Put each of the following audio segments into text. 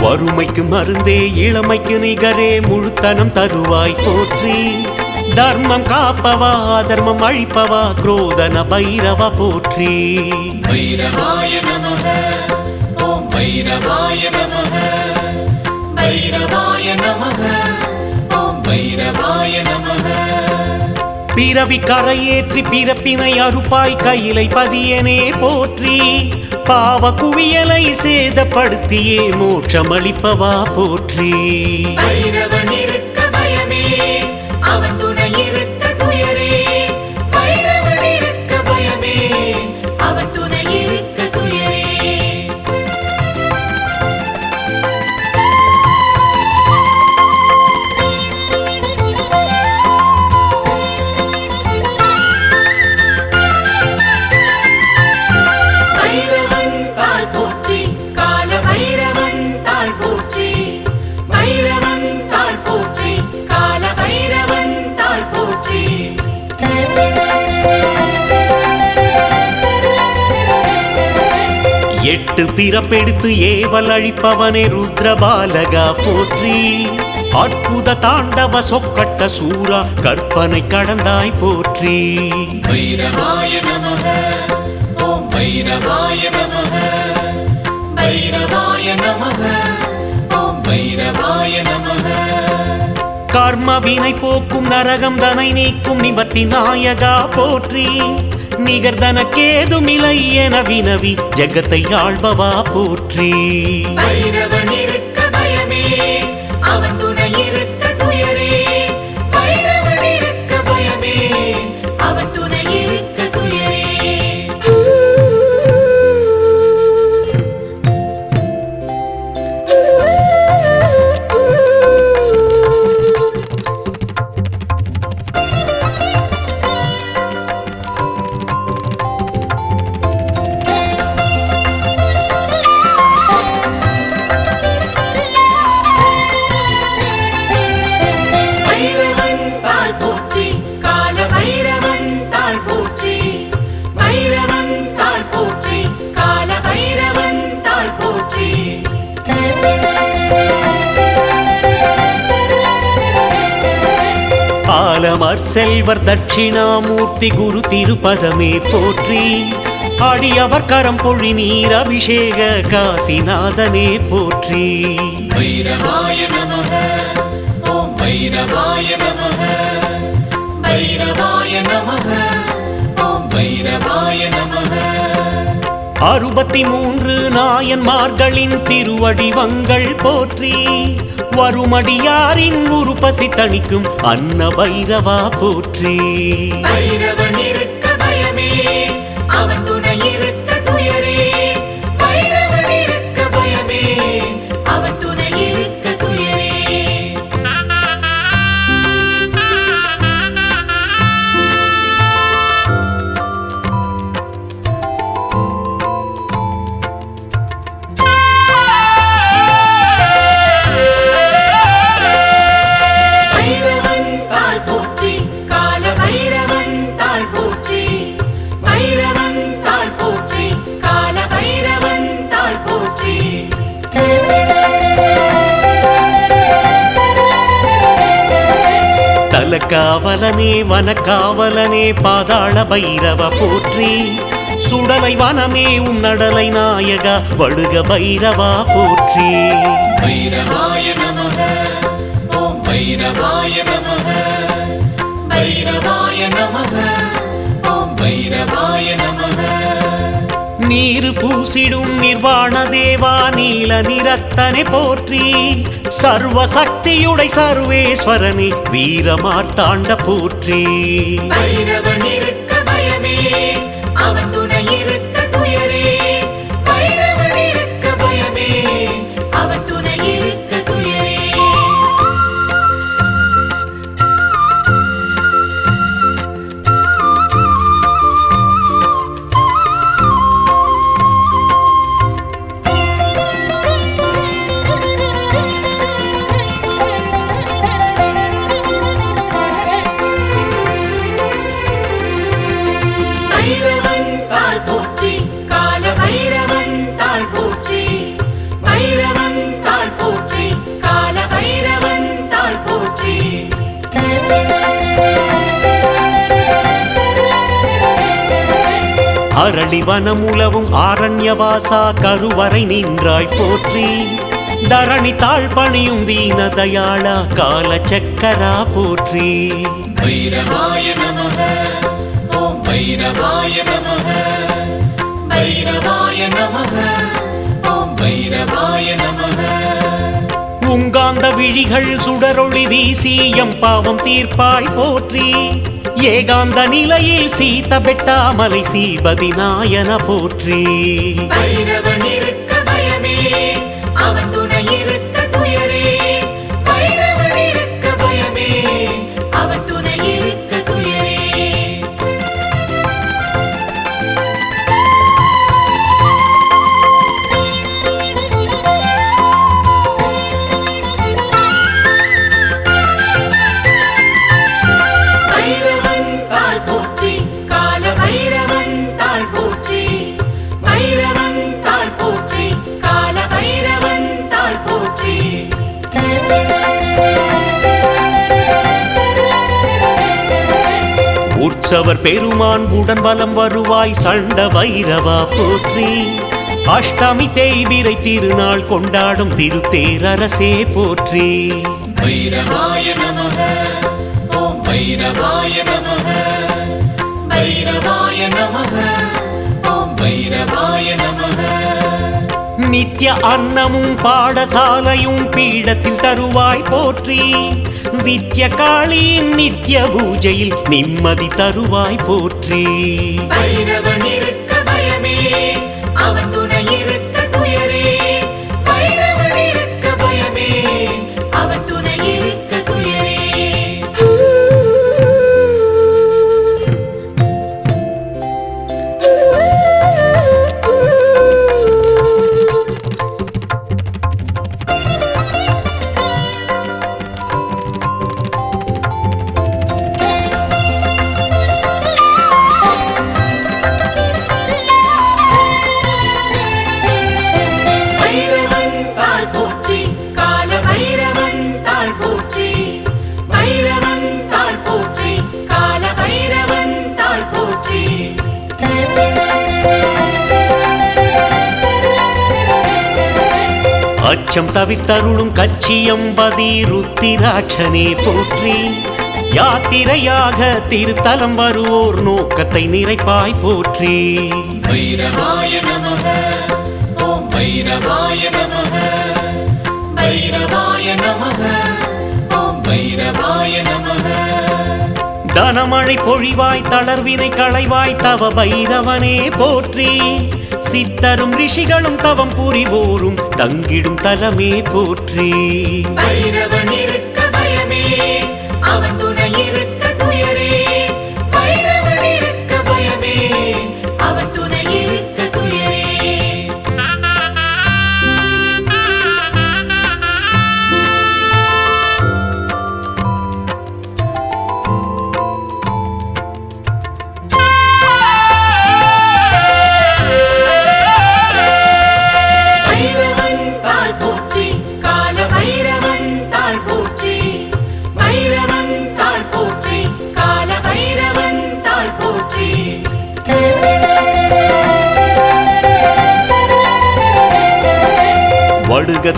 வறுமைக்கு மருந்தே இளமைக்கு நிகரே முழுத்தனம் தருவாய் போற்றி. தர்மம் காப்பவா தர்மம் அழிப்பவா குரோதன பைரவ போற்றி. பைரவாய நமக ஓம் பைரவாய நமக. பைரவாய நமக ஓம் பைரவாய நமக. பிறவி கரையேற்றி பிறப்பினை அறுப்பாய் கையிலை பதியனே போற்றி. பாவ குவியலை சேதப்படுத்தியே மோட்சமளிப்பவா போற்றி. பிறப்பெடுத்து ஏவல் அழிப்பவனே ருத்ரபாலகா போற்றி. அற்புத தாண்டவ சொக்கட்ட சூரா கற்பனை கடந்தாய் போற்றி. பைரவாய நமக ஓம் பைரவாய நமக பைரவாய நமக ஓம் பைரவாய நமக. கர்மவினை போக்கும் நரகம் தனை நீக்கும் நிபத்தி நாயகா போற்றி. நிகர்தனக்கேதும் இலை என வினவி ஜெகத்தை ஆள்பவா போற்றி. செல்வர் தட்சிணாமூர்த்தி குரு திருப்பதமே போற்றி. ஆடியவர் கரம் பொழி நீர் அபிஷேக காசிநாதனே போற்றி. பைரவாய நமக ஓம் பைரவாய நமக பைரவாய நமக ஓம் பைரவாய நமக. அறுபத்தி மூன்று நாயன்மார்களின் திருவடிவங்கள் போற்றி. வருமடியாரின் உருப்பசி தணிக்கும் அன்ன பைரவா போற்றி மலக்காவலனே வனக்காவலனே பாதாள பைரவ போற்றி. சுடலை வனமே உம் நடலை நாயகா வடுக பைரவா போற்றி. பைரவாய நமக ஓம் பைரவாய நமக பைரவாய நமக ஓம் பைரவாய நமக. நீரு பூசிடும் நிர்வாண தேவா நீல நிறத்தனை போற்றி. சர்வ சக்தியுடை சர்வேஸ்வரனை வீரமார்த்தாண்ட போற்றி. வனமுலவும் ஆரண்யவாசா கருவறை நின்றாய் போற்றி. தரணி தாழ் பணியும் வீண தயாளா கால சக்கரா போற்றி. பைரவாய நமக ஓம் பைரவாய நமக பைரவாய நமக ஓம் பைரவாய நமக. உங்காந்த விழிகள் சுடரொளி வீசி எம் பாவம் தீர்ப்பாய் போற்றி. ஏகாந்த நிலையில் சீத பெட்டாமலை சீபதி நாயன போற்றி. உற்சவர் பெருமான் உடன் பலம் வருவாய் சண்ட வைரவா போற்றி. அஷ்டமி தேய்விரை திருநாள் கொண்டாடும் திருத்தேரரசே போற்றி. வைரவாய நமக ஓம் வைரவாய நமக வைரவாய நமக ஓம் வைரவாய நமக. நித்ய அன்னமும் பாடசாலையும் பீடத்தில் தருவாய் போற்றி. வித்ய காளியின் நித்ய பூஜையில் நிம்மதி தருவாய் போற்றி. அச்சம் தவிர்த்தருளும் கச்சியம்பதி ருத்திராட்சனே போற்றி. யாத்திரையாக திருத்தலம் வருவோர் நோக்கத்தை நிறைப்பாய் போற்றி. பைரவாய நமः ஓம் பைரவாய நமः பைரவாய நமः ஓம் பைரவாய நமः தனமழை பொழிவாய் தளர்வினை களைவாய் தவ பைரவனே போற்றி. சித்தரும் ரிஷிகளும் தவம் புரிவோரும் தங்கிடும் தலமே போற்றி. பைரவன் இருக்க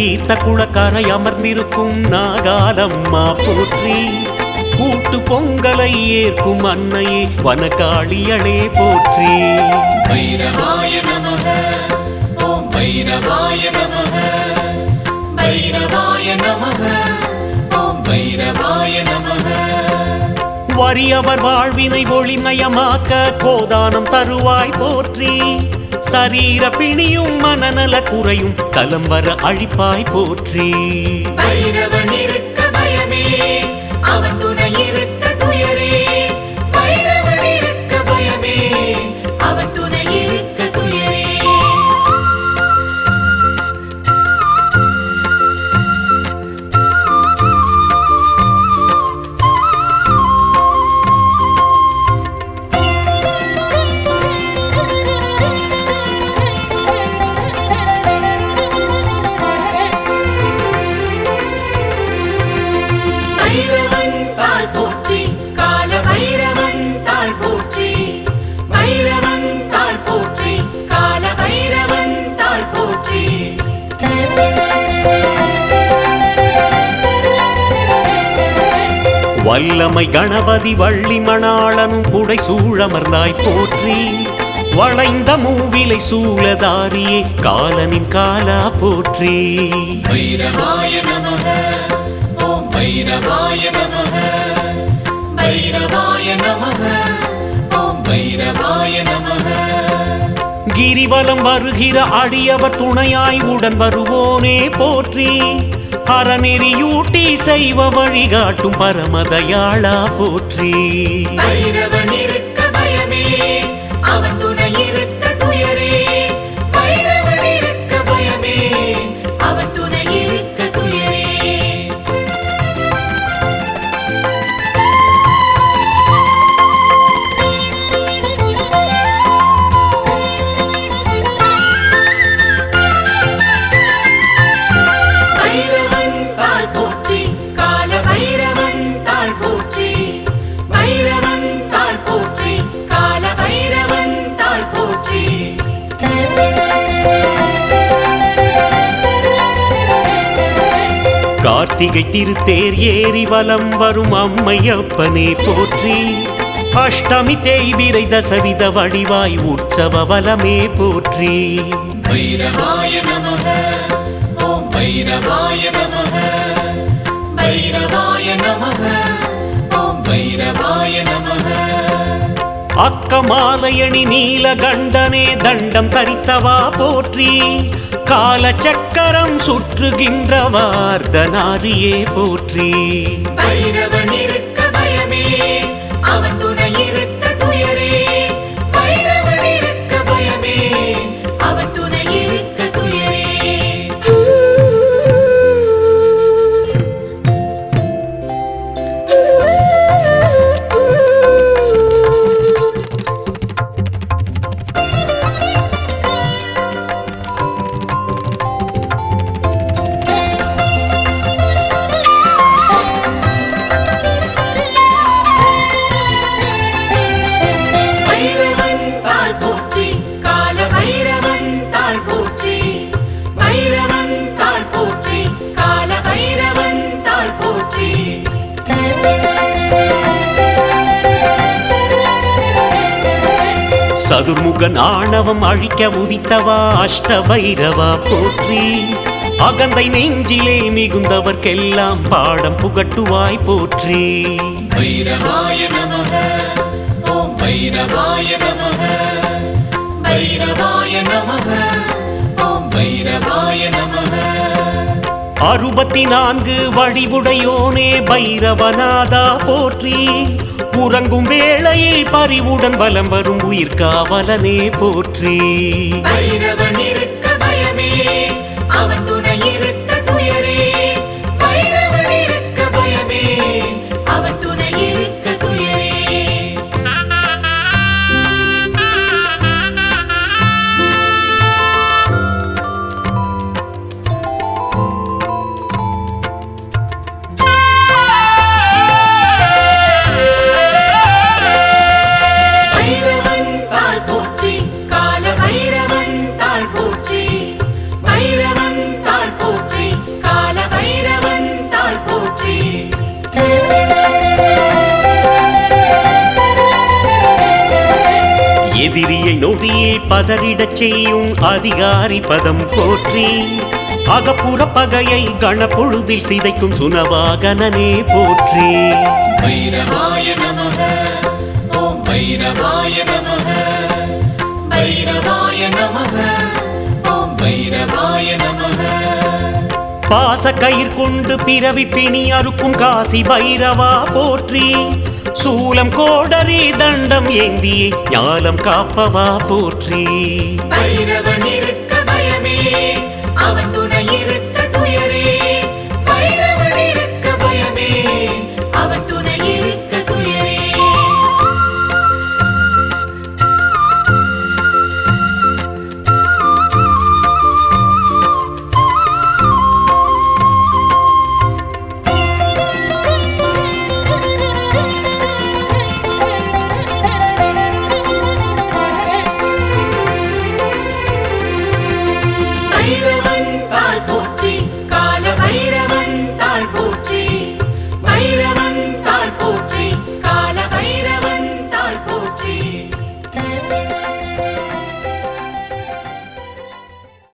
தீர்த்த குளக்கரை அமர்ந்திருக்கும் நாகாலம்மா போற்றி. கூட்டு பொங்கலை ஏற்கும் அன்னையே வனகாளியளே போற்றி. பைரவாய நமः ஓம் பைரவாய நமः பைரவாய நமः ஓம் பைரவாய நமः வறியவர் வாழ்வினை ஒளிமயமாக்க கோதானம் தருவாய் போற்றி. சரீர பிணியும் மனநல குறையும். தலம் வர அழிப்பாய் போற்றி. வல்லமை கணபதி வள்ளி மணாளனும் புடை சூழமர்ந்தாய் போற்றி. வளைந்த மூவிலை சூழதாரியே காலனின் காலா போற்றி. பைரவாய நமக ஓம் பைரவாய நமக. பைரவாய கிரிவலம் வருகிற அடியவர் துணையாய் உடன் வருவோனே போற்றி. அறநெறியூட்டி செய்வ வழிகாட்டும் பரமதயாளா போற்றி. கார்த்திகை திருத்தேர் ஏறி வலம் வரும் அம்மையப்பனே போற்றி. அஷ்டமி தேய்பிரை தசவித வடிவாய் உற்சவ வலமே போற்றி. பைரவாய நமः ஓம் பைரவாய நமः பைரவாய நமः ஓம் பைரவாய நமः அக்கமாலையணி நீலகண்டனே தண்டம் தரித்தவா போற்றி. கால சக்கரம் சுற்றுகின்ற வார்த்தனாரியே போற்றி. பைரவன் சதுர்முகன் ஆணவம் அழிக்க உதித்தவா அஷ்ட பைரவா போற்றி. அகந்தை நெஞ்சிலே மிகுந்தவர்க்கெல்லாம் பாடம் புகட்டுவாய் போற்றி. பைரவாய நமக ஓம் பைரவாய நமக. பைரவாய நமக ஓம் பைரவாய நமக. அறுபத்தி நான்கு வழிவுடையோனே பைரவநாதா போற்றி. உறங்கும் வேளையில் பறிவுடன் வலம் வரும் உயிர்காவலனே போற்றி. நொடியில் பதறிடச் செய்யும் அதிகாரி பதம் போற்றி அகப்புற பகையை கணப்பொழுதில் சிதைக்கும் சுனவாகனே போற்றி. பைரவாய நமः ஓம் பைரவாய நமः பைரவாய நமः ஓம் பைரவாய நமः பாச கயிர் கொண்டு பிறவி பிணி அறுக்கும் காசி பைரவா போற்றி. சூலம் கோடரி தண்டம் ஏந்தியே ஞாலம் காப்பவா போற்றி. பைரவன் இருக்க